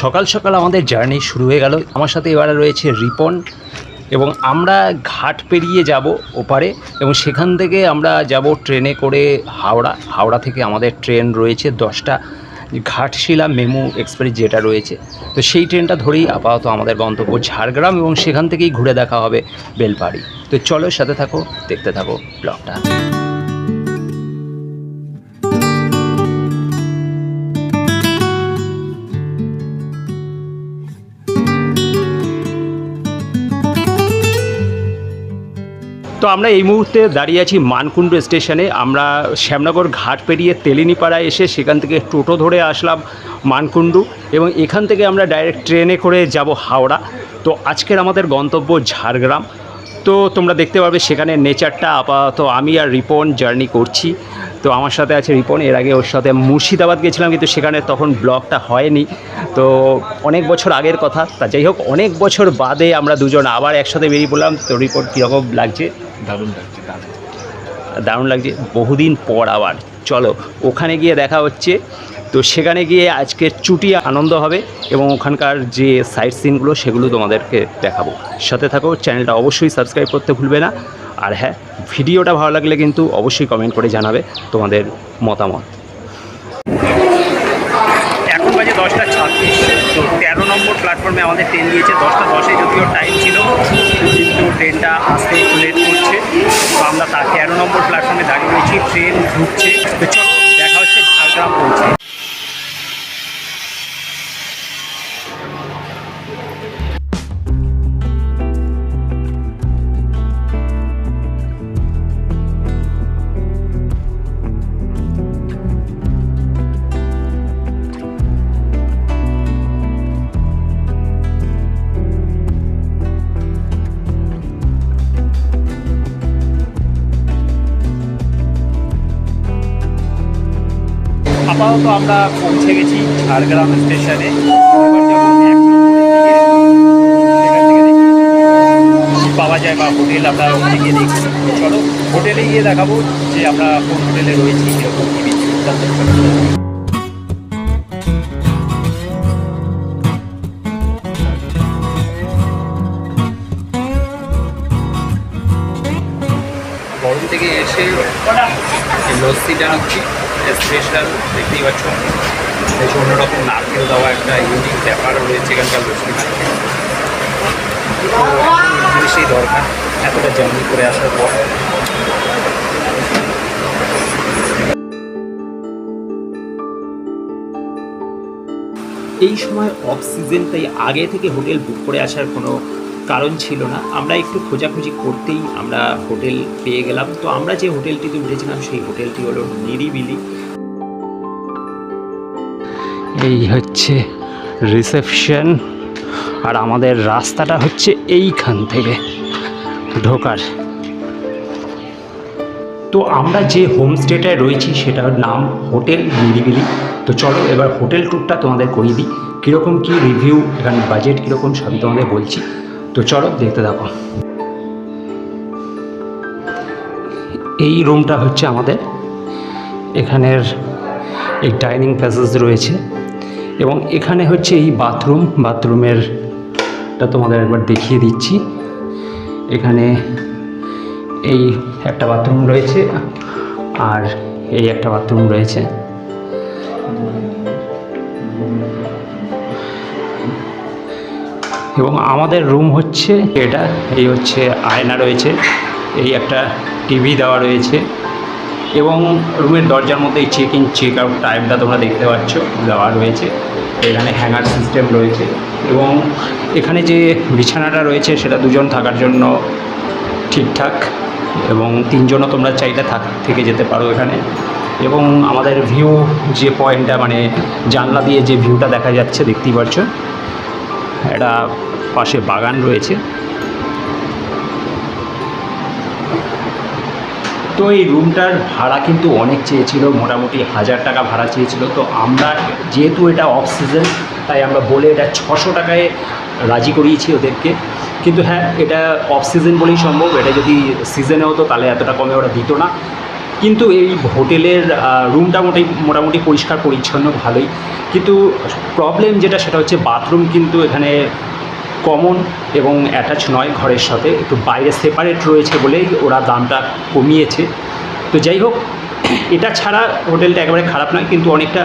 সকাল সকাল আমাদের জার্নি শুরু হয়ে গেল। আমার সাথে এবারে রয়েছে রিপন এবং আমরা ঘাট পেরিয়ে যাব ওপারে এবং সেখান থেকে আমরা যাব ট্রেনে করে হাওড়া। হাওড়া থেকে আমাদের ট্রেন রয়েছে দশটা। ঘাটশিলা মেমু এক্সপ্রেস যেটা রয়েছে। তো সেই ট্রেনটা ধরেই আপাতত আমাদের গন্তব্য ঝাড়গ্রাম এবং সেখান থেকেই ঘুরে দেখা হবে বেলপাড়ি। তো চলো সাথে থাকো, দেখতে থাকো ব্লগটা। তো আমরা এই মুহূর্তে দাঁড়িয়ে আছি মানকুণ্ড স্টেশনে। আমরা শ্যামনগর ঘাট পেরিয়ে তেলিনিপাড়ায় এসে সেখান থেকে টোটো ধরে আসলাম মানকুণ্ডু এবং এখান থেকে আমরা ডাইরেক্ট ট্রেনে করে যাব হাওড়া। তো আজকের আমাদের গন্তব্য ঝাড়গ্রাম। তো তোমরা দেখতে পারবে সেখানে নেচারটা, আপাতত আমি আর রিপন জার্নি করছি। তো আমার সাথে আছে রিপন, এর আগে ওর সাথে মুর্শিদাবাদ গেছিলাম কিন্তু সেখানে তখন ব্লগটা হয়নি। তো অনেক বছর আগের কথা, তা যাই হোক, অনেক বছর বাদে আমরা দুজন আবার একসাথে বেরিয়ে পড়লাম। তো রিপোর্ট কীরকম লাগছে? দারুণ লাগছে, দারুণ। দারুণ লাগছে। বহুদিন পর আবার। চলো, ওখানে গিয়ে দেখা হচ্ছে। তো সেখানে গিয়ে আজকে চুটি আনন্দ হবে এবং ওখানকার যে সাইট সিনগুলো সেগুলো তোমাদেরকে দেখাবো। সাথে থাকো চ্যানেলটা অবশ্যই সাবস্ক্রাইব করতে ভুলবে না। আর হ্যাঁ ভিডিওটা ভালো লাগলে কিন্তু অবশ্যই কমেন্ট করে জানাবে তোমাদের মতামত। এখন বাজে দশটা ছাব্বিশ। তো তেরো নম্বর প্ল্যাটফর্মে আমাদের ট্রেন দিয়েছে। দশটা দশে যদিও টাইম ছিল, কিন্তু ট্রেনটা আসতে আমরা তার তেরো নম্বর প্ল্যাটফর্মে দাঁড়িয়ে রয়েছি। ট্রেন ঢুকছে। তো চলো দেখা হচ্ছে, ঝাড়গ্রাম পৌঁছে। আপাতত আমরা পৌঁছে গেছি ঝাড়গ্রাম স্টেশনে। পাওয়া যায় বা হোটেল আমরা ওখানে গিয়ে দেখি চলো হোটেলে গিয়ে দেখাবো যে আমরা কোন হোটেলে রয়েছি, কীরকম কী থেকে এসে এই লস্যিটা স্পেশাল দেখতেই পাচ্ছ। বেশ অন্যরকম নারকেল দেওয়া একটা ইউনিক ব্যাপার রয়েছে এখানকার মার্কেটে জিনিসই দরকার এতটা জার্নি করে আসার পর। এই সময় অফ সিজন তাই আগে থেকে হোটেল বুক করে আসার কোনো কারণ ছিল না। আমরা একটু খোঁজাখুঁজি করতেই আমরা হোটেল পেয়ে গেলাম। তো আমরা যে হোটেলটিতে উঠেছিলাম, সেই হোটেলটি হলো নিরিবিলি। এই হচ্ছে রিসেপশন আর আমাদের রাস্তাটা হচ্ছে এইখান থেকে ঢোকার। তো আমরা যে হোমস্টেটায় রয়েছি, সেটার নাম হোটেল নিরিবিলি। তো চলো এবার হোটেল ট্যুরটা তোমাদের করিয়ে দিই। কীরকম কী রিভিউ, এখানে বাজেট কীরকম, সবই তোমাদের বলছি। তো চলো দেখতে থাকো। এই রুমটা হচ্ছে আমাদের। এখানের এই ডাইনিং প্যাসেজ রয়েছে এবং এখানে হচ্ছে এই বাথরুম বাথরুমের টা তোমাদের একবার দেখিয়ে দিচ্ছি। এখানে এই একটা বাথরুম রয়েছে আর এই একটা বাথরুম রয়েছে। এবং আমাদের রুম হচ্ছে এটা, এই হচ্ছে আয়না রয়েছে, এই একটা টিভি দেওয়া রয়েছে এবং রুমের দরজার মধ্যে এই চেক ইন চেক আউট টাইমটা তোমরা দেখতে পাচ্ছ, দেওয়া রয়েছে। এখানে হ্যাঙ্গার সিস্টেম রয়েছে এবং এখানে যে বিছানাটা রয়েছে সেটা দুজন থাকার জন্য ঠিকঠাক এবং তিনজনও তোমরা চাইলে থাক, থেকে যেতে পারো এখানে এবং আমাদের ভিউ যে পয়েন্টটা মানে জানলা দিয়ে যে ভিউটা দেখা যাচ্ছে, দেখতেই পাচ্ছ একটা পাশে বাগান রয়েছে। তো এই রুমটার ভাড়া কিন্তু অনেক চেয়েছিল, মোটামুটি হাজার টাকা ভাড়া চেয়েছিল। তো আমরা, যেহেতু এটা অফ সিজন তাই আমরা বলে এটা ছশো টাকায় রাজি করিয়েছি ওদেরকে। কিন্তু হ্যাঁ এটা অফ সিজন বলেই সম্ভব। এটা যদি সিজনে হতো, তাহলে এতটা কমে ওরা দিত না। কিন্তু এই হোটেলের রুমটা মোটামুটি মোটামুটি পরিষ্কার, পরিচ্ছন্ন, ভালোই। কিন্তু প্রবলেম যেটা, সেটা হচ্ছে বাথরুম কিন্তু এখানে কমন এবং অ্যাটাচ নয় ঘরের সাথে। একটু বাইরে সেপারেট রয়েছে বলেই ওরা দামটা কমিয়েছে। তো যাই হোক, এটা ছাড়া হোটেলটা একেবারে খারাপ নয়, কিন্তু অনেকটা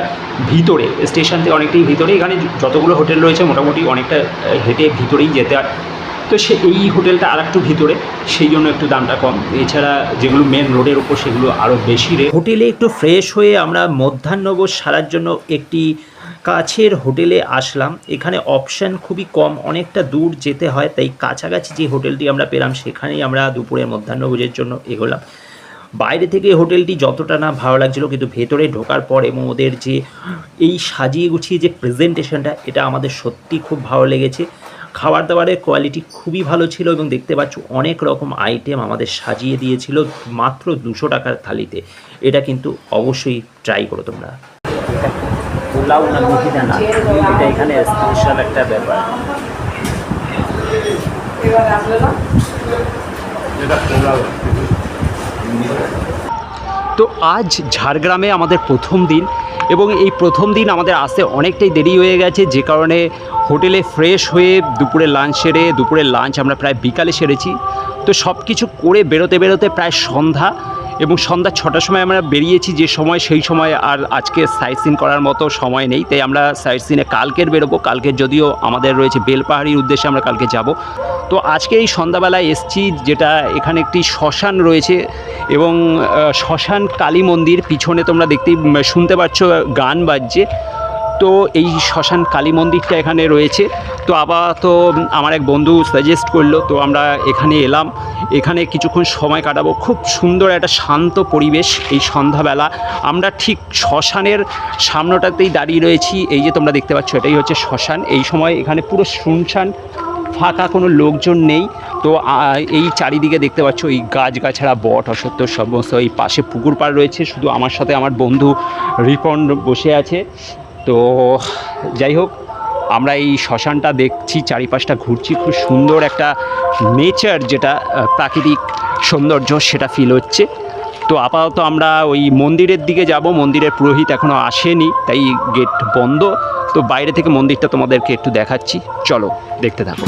ভিতরে স্টেশন থেকে অনেকটাই ভিতরে। এখানে যতগুলো হোটেল রয়েছে, মোটামুটি অনেকটা হেঁটে ভিতরেই যেতে তো সে এই হোটেলটা আর একটু ভিতরে, সেই জন্য একটু দামটা কম। এছাড়া যেগুলো মেন রোডের ওপর সেগুলো আরও বেশি রে হোটেলে একটু ফ্রেশ হয়ে আমরা মধ্যাহ্নভোজ সারার জন্য একটি কাছের হোটেলে আসলাম। এখানে অপশান খুবই কম, অনেকটা দূর যেতে হয়, তাই কাছাকাছি যে হোটেলটি আমরা পেলাম, সেখানেই আমরা দুপুরের মধ্যাহ্নভোজের জন্য এগোলাম। বাইরে থেকে হোটেলটি যতটা না ভালো লাগছিল, কিন্তু ভেতরে ঢোকার পর এবং ওদের যে এই সাজিয়ে গুছিয়ে যে প্রেজেন্টেশনটা এটা আমাদের সত্যি খুব ভালো লেগেছে। খাবার দাবারের কোয়ালিটি খুবই ভালো ছিল এবং দেখতে পাচ্ছ অনেক রকম আইটেম আমাদের সাজিয়ে দিয়েছিল মাত্র দুশো টাকার থালিতে। এটা কিন্তু অবশ্যই ট্রাই করো তোমরা। পোলাও না মিহিদানা এটা এখানে স্পেশাল একটা ব্যাপার। তো আজ ঝাড়গ্রামে আমাদের প্রথম দিন। এবং এই প্রথম দিন আমাদের আসতে অনেকটাই দেরি হয়ে গেছে, যে কারণে হোটেলে ফ্রেশ হয়ে দুপুরে লাঞ্চ সেরে দুপুরের লাঞ্চ আমরা প্রায় বিকালে সেরেছি। তো সব কিছু করে বেরোতে বেরোতে প্রায় সন্ধ্যা। এবং সন্ধ্যা ছটার সময় আমরা বেরিয়েছি, যে সময় সেই সময় আর আজকে সাইট সিন করার মতো সময় নেই। তাই আমরা সাইট সিনে কালকের বেরোবো, কালকের যদিও আমাদের রয়েছে বেলপাহাড়ির উদ্দেশ্যে আমরা কালকে যাব। তো আজকে এই সন্ধ্যাবেলায় এসছি, যেটা এখানে একটি শ্মশান রয়েছে এবং শ্মশান কালী মন্দির, পিছনে তোমরা দেখতেই শুনতে পাচ্ছ, গান বাজছে। তো এই শ্মশান কালী মন্দিরটা এখানে রয়েছে। তো আপাতত আমার এক বন্ধু সাজেস্ট করল, তো আমরা এখানে এলাম। এখানে কিছুক্ষণ সময় কাটাবো। খুব সুন্দর একটা শান্ত পরিবেশ এই সন্ধ্যাবেলা। আমরা ঠিক শ্মশানের সামনেটাতেই দাঁড়িয়ে রয়েছি। এই যে তোমরা দেখতে পাচ্ছ, এটাই হচ্ছে শ্মশান। এই সময় এখানে পুরো শুনশান, ফাঁকা কোনো লোকজন নেই। তো এই চারিদিকে দেখতে পাচ্ছ, এই গাছগাছাড়া বট অসত্য সমস্ত এই পাশে পুকুর পাড় রয়েছে। শুধু আমার সাথে আমার বন্ধু রিপন বসে আছে। তো যাই হোক, আমরা এই শ্মশানটা দেখছি, চারিপাশটা ঘুরছি। খুব সুন্দর একটা নেচার যেটা প্রাকৃতিক সৌন্দর্য সেটা ফিল হচ্ছে। তো আপাতত আমরা ওই মন্দিরের দিকে যাব। মন্দিরের পুরোহিত এখনও আসেনি, তাই গেট বন্ধ। তো বাইরে থেকে মন্দিরটা তোমাদেরকে একটু দেখাচ্ছি। চলো, দেখতে থাকো।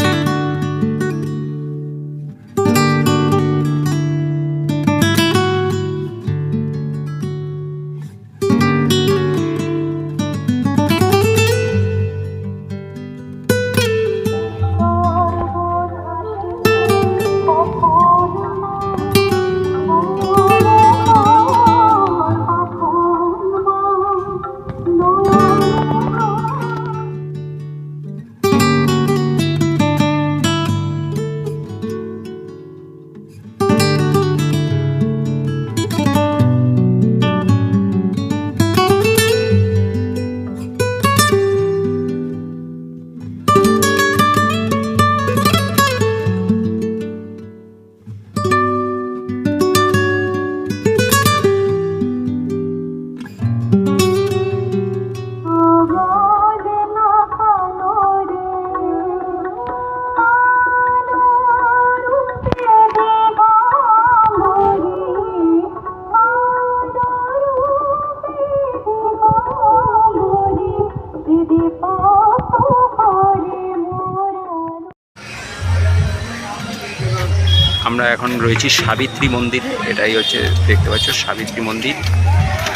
আমরা এখন রয়েছি সাবিত্রী মন্দির, এটাই হচ্ছে দেখতে পাচ্ছ সাবিত্রী মন্দির।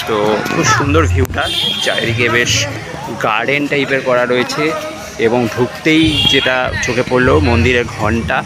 তো খুব সুন্দর ভিউটা, চারিদিকে বেশ গার্ডেন টাইপের করা রয়েছে এবং ঢুকতেই যেটা চোখে পড়ল মন্দিরের ঘণ্টা।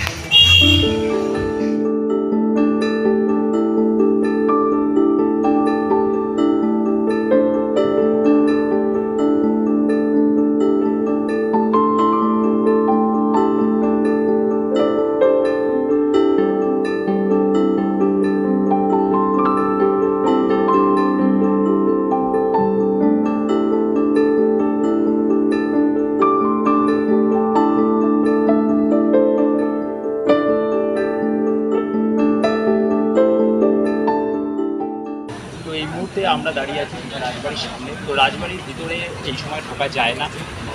আমরা দাঁড়িয়ে আছি রাজবাড়ির সামনে। তো রাজবাড়ির ভিতরে এই সময় ঢোকা যায় না।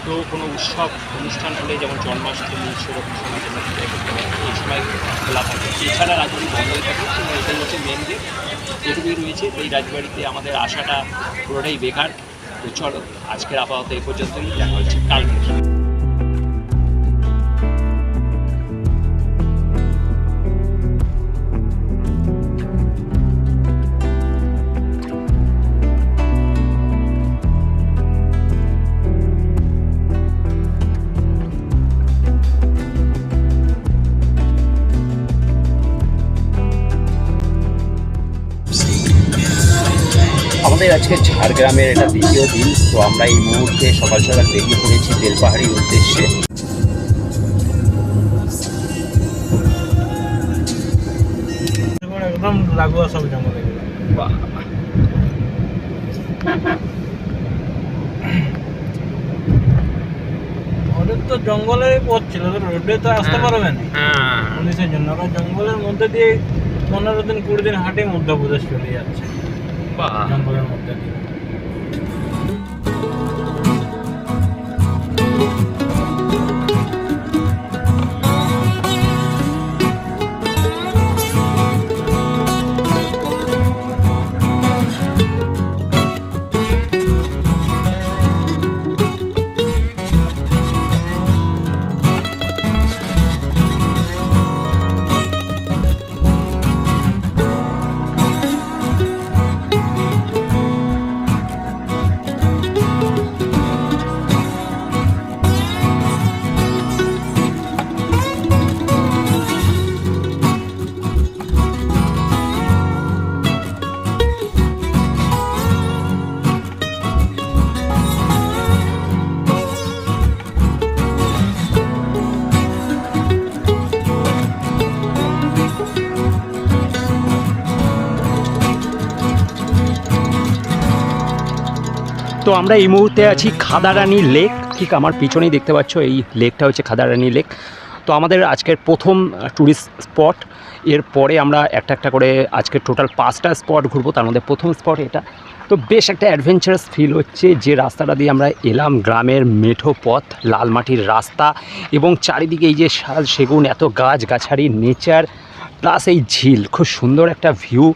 তো কোনো উৎসব, অনুষ্ঠান হলে যেমন জন্মাষ্টমী সময় এই সময় খোলা থাকে। এছাড়া রাজবাড়ি বন্ধ হয়ে থাকে এটাই হচ্ছে মেন গেট এটুকুই রয়েছে, এই রাজবাড়িতে আমাদের আসাটা পুরোটাই বেকার। তো চলো, আজকের আপাতত এই পর্যন্তই। দেখা হচ্ছে কালকে আমাদের আজকে ঝাড়গ্রামের এটা দ্বিতীয় দিন তো আমরা এই মুহূর্তে সকাল সকাল বেরিয়ে পড়েছি বেলপাহাড়ির উদ্দেশ্যে। একদম লাগোয়া সব জঙ্গলে। ওদের তো জঙ্গলের পথ রোডে তো আসতে পারবে না। হ্যাঁ। পুলিশের জন্য। ওরা জঙ্গলের মধ্যে দিয়ে পনেরো দিন কুড়ি দিন হাঁটে মধ্যপ্রদেশ চলে যাচ্ছে। জঙ্গলের আমরা এই মুহূর্তে আছি খাদারানি লেক। ঠিক আমার পিছনেই দেখতে পাচ্ছ, এই লেকটা হচ্ছে খাদারানি লেক। তো আমাদের আজকের প্রথম ট্যুরিস্ট স্পট এর পরে আমরা একটা একটা করে আজকে টোটাল পাঁচটা স্পট ঘুরবো, তার মধ্যে প্রথম স্পট এটা। তো বেশ একটা অ্যাডভেঞ্চারাস ফিল হচ্ছে যে রাস্তাটা দিয়ে আমরা এলাম গ্রামের মেঠো পথ লাল মাটির রাস্তা এবং চারিদিকে এই যে শাল সেগুন, এত গাছ গাছারি নেচার প্লাস এই ঝিল, খুব সুন্দর একটা ভিউ।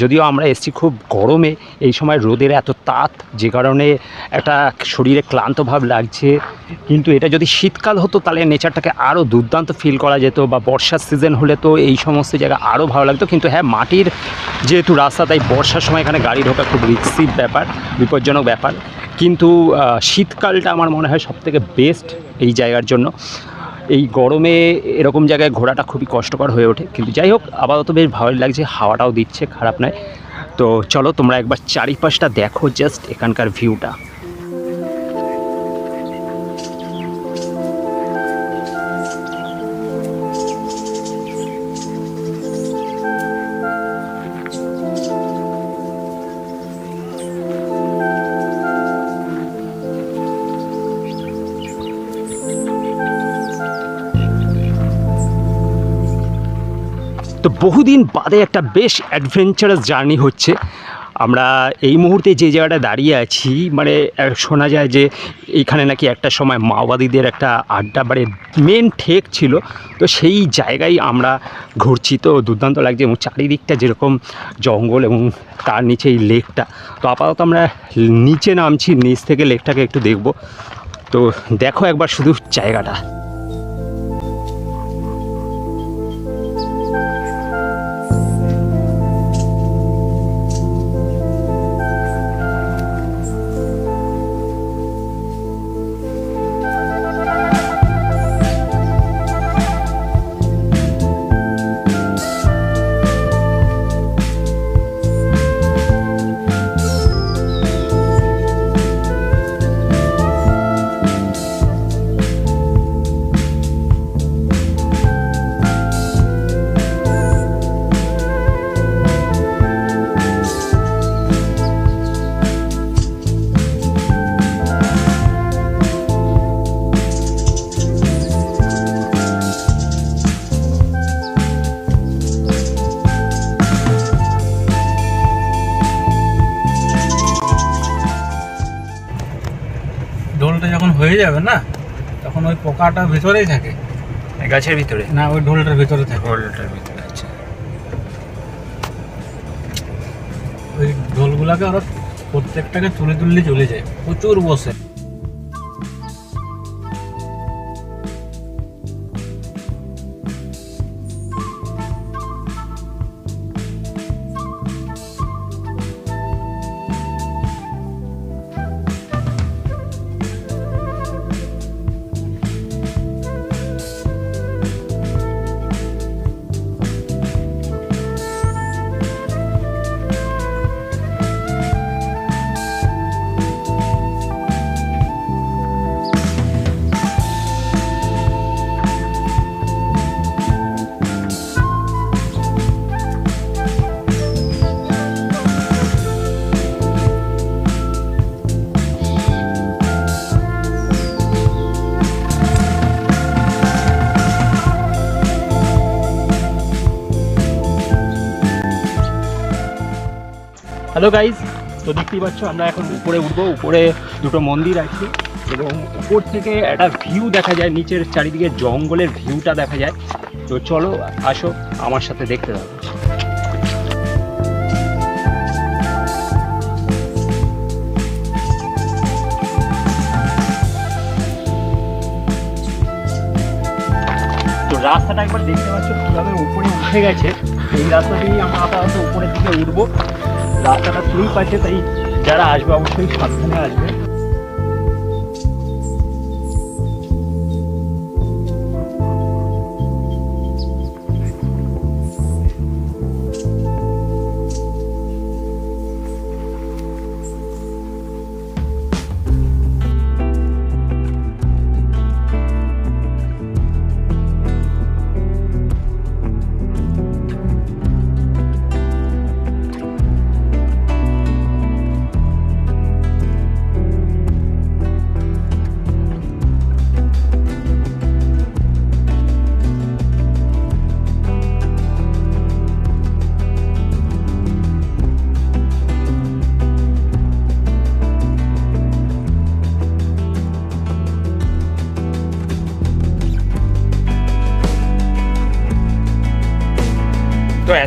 যদিও আমরা এসেছি খুব গরমে, এই সময় রোদের এত তাপ, যে কারণে একটা শরীরে ক্লান্ত ভাব লাগছে। কিন্তু এটা যদি শীতকাল হতো, তাহলে নেচারটাকে আরও দুর্দান্ত ফিল করা যেত, বা বর্ষার সিজন হলে তো এই সমস্ত জায়গা আরও ভালো লাগতো। কিন্তু হ্যাঁ মাটির যেহেতু রাস্তা, তাই বর্ষার সময় এখানে গাড়ি ঢোকা খুব রিক্সি ব্যাপার, বিপজ্জনক ব্যাপার। কিন্তু শীতকালটা আমার মনে হয় সবথেকে বেস্ট এই জায়গার জন্য। এই গরমে এরকম জায়গায় ঘোরাটা খুবই কষ্টকর হয়ে ওঠে। কিন্তু যাই হোক, আপাতত বেশ ভালোই লাগছে, হাওয়াটাও দিচ্ছে, খারাপ নয়। তো চলো তোমরা একবার চারিপাশটা দেখো জাস্ট এখানকার ভিউটা বহুদিন বাদে একটা বেশ অ্যাডভেঞ্চারাস জার্নি হচ্ছে। আমরা এই মুহূর্তে যে জায়গাটা দাঁড়িয়ে আছি মানে শোনা যায় যে এইখানে নাকি একটা সময় মাওবাদীদের একটা আড্ডা মানে মেন ঠেক ছিল। তো সেই জায়গায় আমরা ঘুরছি। তো দুর্দান্ত লাগছে এবং চারিদিকটা যেরকম জঙ্গল এবং তার নিচে এই লেকটা। তো আপাতত আমরা নিচে নামছি, নিচ থেকে লেকটাকে একটু দেখব। তো দেখো একবার শুধু জায়গাটা। হয়ে যাবে না? তখন ওই পোকাটা ভিতরেই থাকে। গাছের ভিতরে? না ওই ঢোলটার ভিতরে থাকে। ঢোলটার ভিতরে আচ্ছা। ওই ঢোলগুলাকে ওরা প্রত্যেকটাকে তুলে তুললে চলে যায়। প্রচুর বসে। হ্যালো গাইজ তো দেখতেই পাচ্ছ, আমরা এখন উপরে উঠবো। উপরে দুটো মন্দির আছে এবং উপর থেকে একটা ভিউ দেখা যায়, নিচের চারিদিকে জঙ্গলের ভিউটা দেখা যায়। তো চলো, আসো, আমার সাথে দেখতে থাকো। রাস্তাটা একবার দেখতে পাচ্ছ কীভাবে উপরে উঠে গেছে। এই রাস্তা দিয়েই আমরা আপাতত উপরের দিকে উঠবো। রাস্তাটা শুরুই আছে তাই যারা আসবে অবশ্যই সাবধানে আসবে।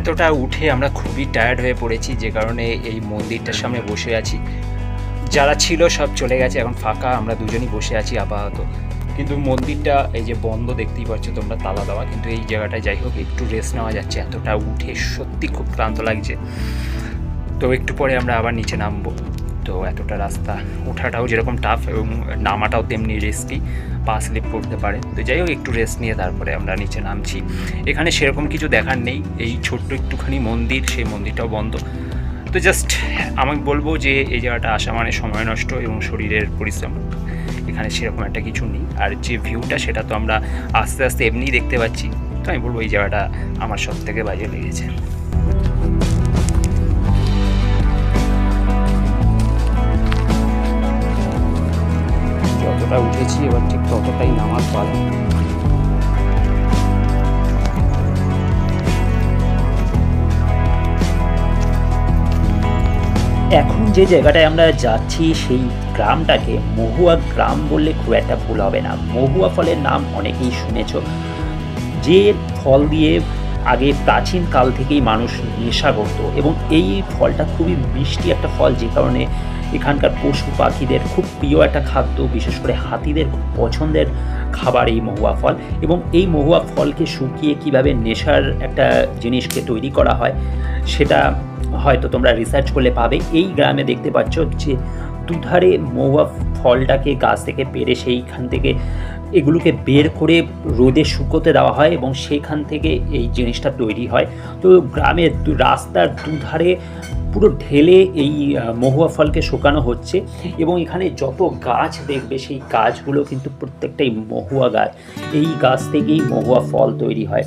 এতটা উঠে আমরা খুবই টায়ার্ড হয়ে পড়েছি, যে কারণে এই মন্দিরটার সামনে বসে আছি। যারা ছিল সব চলে গেছে, এখন ফাঁকা, আমরা দুজনই বসে আছি আপাতত। কিন্তু মন্দিরটা, এই যে বন্ধ দেখতেই পাচ্ছ তোমরা, তালা দেওয়া, কিন্তু এই জায়গাটায় যাই হোক, একটু রেস্ট নেওয়া যাচ্ছে। এতটা উঠে সত্যি খুব ক্লান্ত লাগছে। তো একটু পরে আমরা আবার নিচে নামবো। তো এতটা রাস্তা ওঠাটাও যেরকম টাফ এবং নামাটাও তেমনি রিস্কি পা স্লিপ করতে পারে। তো যাই হোক, একটু রেস্ট নিয়ে তারপরে আমরা নিচে নামছি। এখানে সেরকম কিছু দেখার নেই। এই ছোট্ট একটুখানি মন্দির, সেই মন্দিরটাও বন্ধ। তো জাস্ট আমি বলব যে এই জায়গাটা আসা মানে সময় নষ্ট এবং শরীরের পরিশ্রম। এখানে সেরকম একটা কিছু নেই। আর যে ভিউটা সেটা তো আমরা আস্তে আস্তে এমনিই দেখতে পাচ্ছি। তো আমি বলব এই জায়গাটা আমার সব থেকে বাজে লেগেছে। যতটা উঠেছি, এবার ঠিক ততটাই নামার পালা। এখন যে জায়গাটায় আমরা যাচ্ছি, সেই গ্রামটাকে মহুয়া গ্রাম বললে খুব একটা ভুল হবে না। মহুয়া ফলের নাম অনেকেই শুনেছ। যে ফল দিয়ে আগে প্রাচীন কাল থেকেই মানুষ নেশা করতো এবং এই ফলটা খুবই মিষ্টি একটা ফল, যে কারণে এখানকার পশু পাখিদের খুব প্রিয় একটা খাদ্য, বিশেষ করে হাতিদের খুব পছন্দের খাবার এই মহুয়া ফল। এবং এই মহুয়া ফলকে শুকিয়ে কীভাবে নেশার একটা জিনিসকে তৈরি করা হয়, সেটা হয়তো তোমরা রিসার্চ করলে পাবে। এই গ্রামে দেখতে পাচ্ছ যে দুধারে মহুয়া ফলটাকে গাছ থেকে পেরে সেইখান থেকে এগুলোকে বের করে রোদে শুকোতে দেওয়া হয় এবং সেখান থেকে এই জিনিসটা তৈরি হয়। তো গ্রামের রাস্তার দুধারে পুরো ঢেলে এই মহুয়া ফলকে শুকানো হচ্ছে এবং এখানে যত গাছ দেখবে সেই গাছগুলো কিন্তু প্রত্যেকটাই মহুয়া গাছ। এই গাছ থেকেই মহুয়া ফল তৈরি হয়।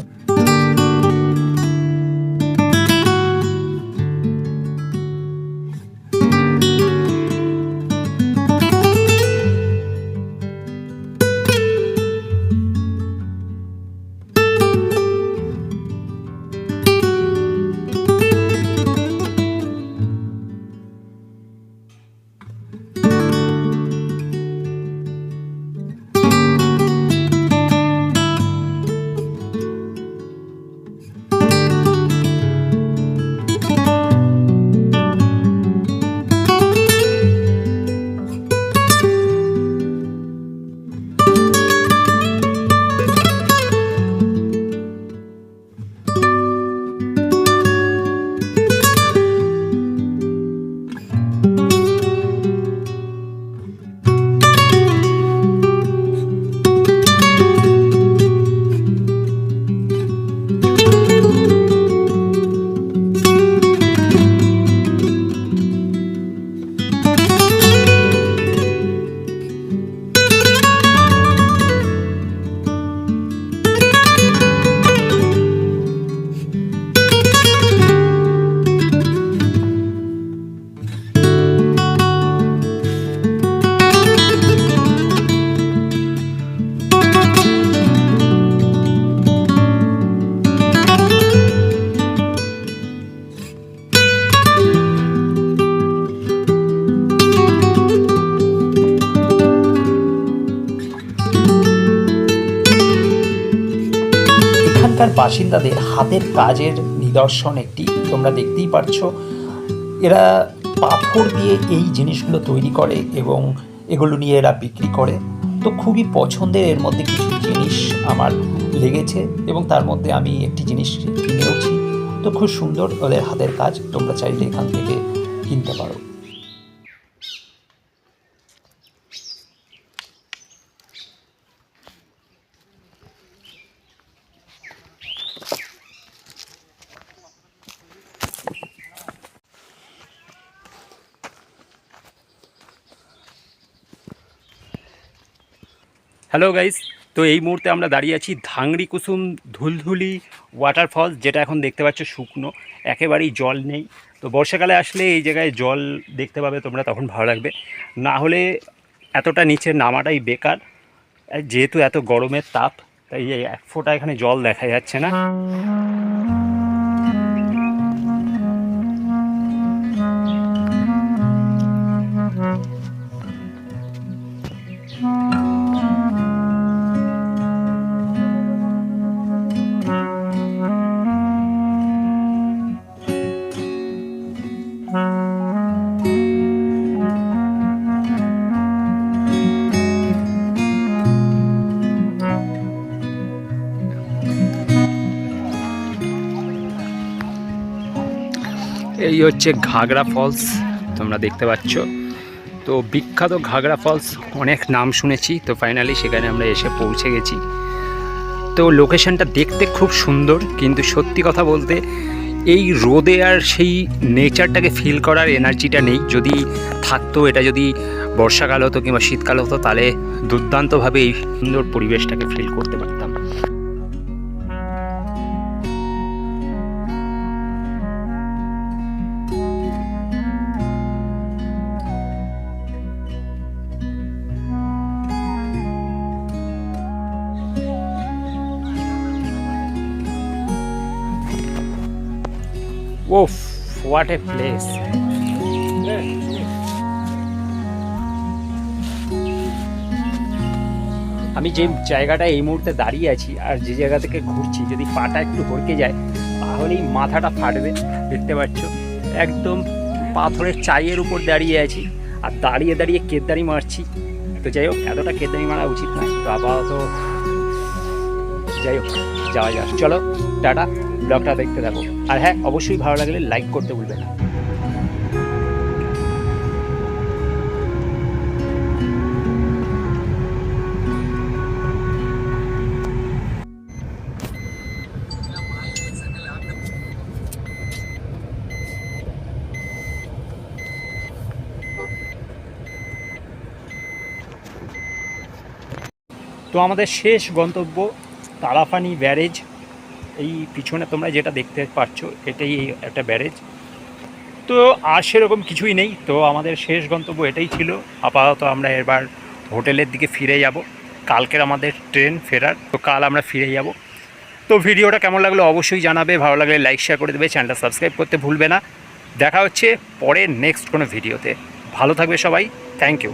এখানকার বাসিন্দাদের হাতের কাজের নিদর্শন একটি, তোমরা দেখতেই পারছ। এরা পাথর দিয়ে এই জিনিসগুলো তৈরি করে এবং এগুলো নিয়ে এরা বিক্রি করে। তো খুবই পছন্দের, এর মধ্যে কিছু জিনিস আমার লেগেছে এবং তার মধ্যে আমি একটি জিনিস কিনেওছি। তো খুব সুন্দর ওদের হাতের কাজ, তোমরা চাইলে এখান থেকে কিনতে পারো। হ্যালো গাইস তো এই মুহূর্তে আমরা দাঁড়িয়ে আছি ধাংরি কুসুম ধুলধুলি ওয়াটারফলস যেটা এখন দেখতে পাচ্ছ শুকনো। একেবারেই জল নেই। তো বর্ষাকালে আসলে এই জায়গায় জল দেখতে পাবে তোমরা, তখন ভালো লাগবে। না হলে এতটা নিচে নামাটাই বেকার। যেহেতু এত গরমের তাপ, তাই এক ফোঁটা এখানে জল দেখা যাচ্ছে না। এই হচ্ছে ঘাগরা ফলস, তোমরা দেখতে পাচ্ছ। তো বিখ্যাত ঘাগরা ফলস, অনেক নাম শুনেছি, তো ফাইনালি সেখানে আমরা এসে পৌঁছে গেছি। তো লোকেশনটা দেখতে খুব সুন্দর, কিন্তু সত্যি কথা বলতে এই রোদে আর সেই নেচারটাকে ফিল করার এনার্জিটা নেই। যদি থাকতো, এটা যদি বর্ষাকাল হতো কিংবা শীতকাল হতো, তাহলে দুর্দান্তভাবে এই সুন্দর পরিবেশটাকে ফিল করতে পারতাম। ওফ হোয়াট এ প্লেস আমি যে জায়গাটা এই মুহূর্তে দাঁড়িয়ে আছি আর যে জায়গা থেকে ঘুরছি, যদি পাটা একটু হরকে যায়, তাহলেই মাথাটা ফাটবে, দেখতে পাচ্ছ? একদম পাথরের চাইয়ের উপর দাঁড়িয়ে আছি আর দাঁড়িয়ে দাঁড়িয়ে কেদারি মারছি। তো যাই হোক, এতটা কেদারি মারা উচিত নয়। তো আপাতত যাই হোক, যাওয়া যাক। চলো, টাটা। ব্লগটা দেখতে থাকো। আর হ্যাঁ অবশ্যই ভালো লাগলে লাইক করতে ভুলবে না। তো আমাদের শেষ গন্তব্য তারাফানি ব্যারেজ। এই পিছনে তোমরা যেটা দেখতে পাচ্ছ, এটাই এই একটা ব্যারেজ। তো আর সেরকম কিছুই নেই। তো আমাদের শেষ গন্তব্য এটাই ছিল। আপাতত আমরা এবার হোটেলের দিকে ফিরে যাব। কালকের আমাদের ট্রেন ফেরার। তো কাল আমরা ফিরে যাব। তো ভিডিওটা কেমন লাগল অবশ্যই জানাবে। ভালো লাগলে লাইক শেয়ার করে দেবে। চ্যানেলটা সাবস্ক্রাইব করতে ভুলবে না। দেখা হচ্ছে পরে নেক্সট কোনো ভিডিওতে ভালো থাকবে সবাই। Thank you